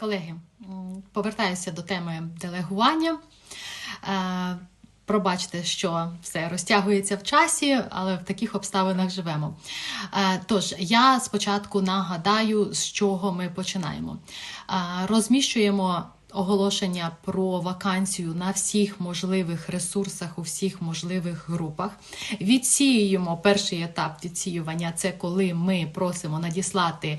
Колеги, повертаюся до теми делегування. Е, Пробачте, що все розтягується в часі, але в таких обставинах живемо. Е, Тож, я спочатку нагадаю, з чого ми починаємо. Е, Розміщуємо оголошення про вакансію на всіх можливих ресурсах, у всіх можливих групах. Відсіюємо перший етап відсіювання це коли ми просимо надіслати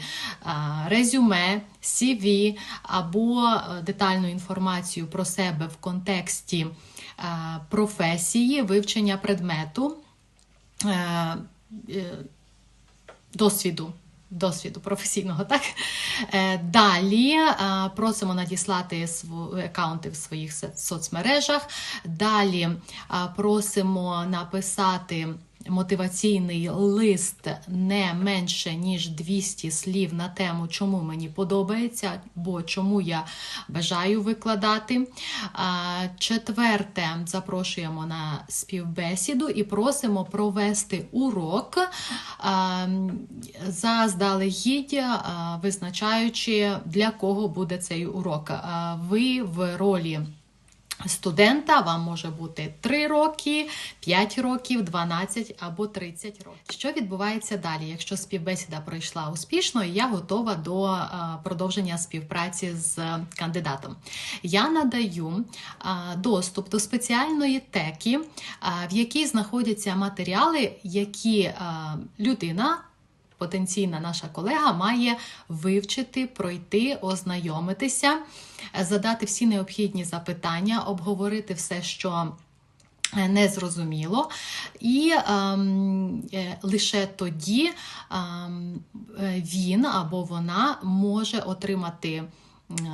резюме, CV або е, детальну інформацію про себе в контексті професії, вивчення предмету. е, е, досвіду. Досвіду професійного, так Е, далі е, просимо надіслати аккаунти в своїх соцмережах. Далі е, просимо написати мотиваційний лист не менше ніж 200 слів на тему, чому мені подобається, бо чому я бажаю викладати. Четверте, запрошуємо на співбесіду і просимо провести урок заздалегідь, визначаючи, для кого буде цей урок. Ви в ролі студента вам може бути 3 роки, 5 років, 12 або 30 років. Що відбувається далі, якщо співбесіда пройшла успішно, і я готова до е, продовження співпраці з кандидатом? Я надаю е, доступ до спеціальної теки, е, в якій знаходяться матеріали, які людина потенційна наша колега має вивчити, пройти, ознайомитися, е, задати всі необхідні запитання, обговорити все, що. Незрозуміло, і ем, е, лише тоді ем, е, він або вона може отримати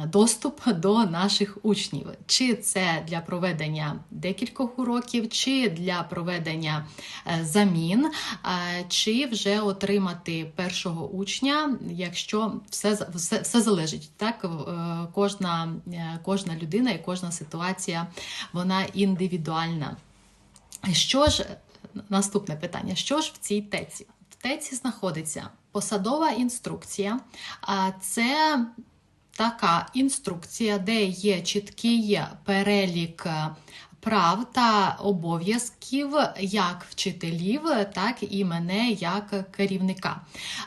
доступ до наших учнів. Чи це для проведення декількох уроків, чи для проведення е, замін, е, чи вже отримати першого учня, якщо все, все, все залежить. Так? Е, Кожна, кожна людина і кожна ситуація вона індивідуальна. Що ж, наступне питання: що ж в цій теці? В теці знаходиться посадова інструкція, а це така інструкція, де є чіткий перелік е, прав та обов'язків як вчителів, так і мене як керівника.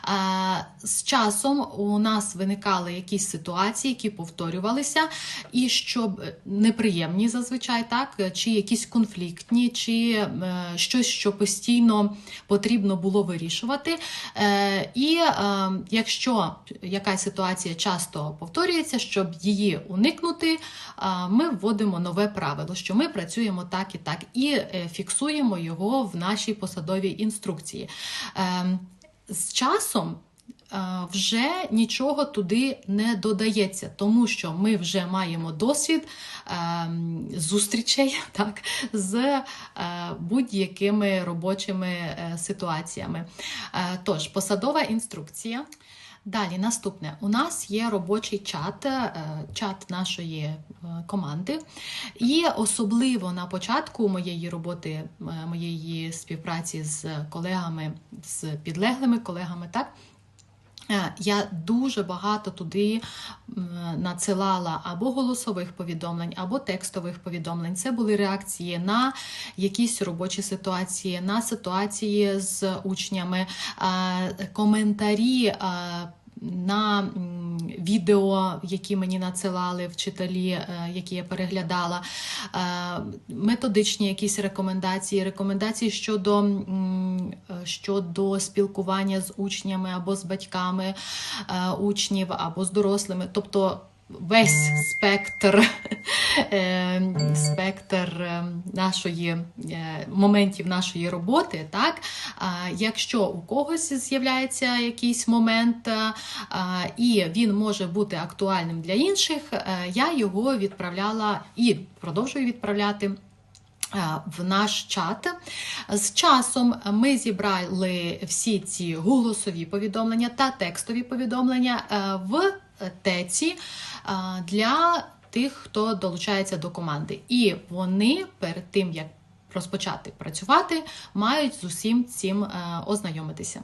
Е, З часом у нас виникали якісь ситуації, які повторювалися, і щоб неприємні зазвичай, так, чи якісь конфліктні, чи е, щось, що постійно потрібно було вирішувати. Е, І е, якщо якась ситуація часто повторюється, щоб її уникнути, е, ми вводимо нове правило, що ми працюємо так і так, і е, фіксуємо його в нашій посадовій інструкції. Е, З часом е, вже нічого туди не додається, тому що ми вже маємо досвід ем, зустрічей так, з е, будь-якими робочими ситуаціями. Тож, посадова інструкція. Далі, наступне. У нас є робочий чат, е, чат нашої е, команди. І особливо на початку моєї роботи, е, моєї співпраці з колегами, з підлеглими колегами, так. Е, Я дуже багато туди надсилала або голосових повідомлень, або текстових повідомлень. Це були реакції на якісь робочі ситуації, на ситуації з учнями, е, коментарі. На відео, які мені надсилали вчителі, е, які я переглядала, е, методичні якісь рекомендації, рекомендації щодо, щодо спілкування з учнями або з батьками е, учнів, або з дорослими. Тобто весь спектр, е, спектр е, нашої е, моментів нашої роботи. Так? Якщо у когось з'являється якийсь момент, і він може бути актуальним для інших, я його відправляла і продовжую відправляти. В наш чат з часом ми зібрали всі ці голосові повідомлення та текстові повідомлення в теці для тих, хто долучається до команди. І вони перед тим як розпочати працювати, мають з усім цим е, ознайомитися.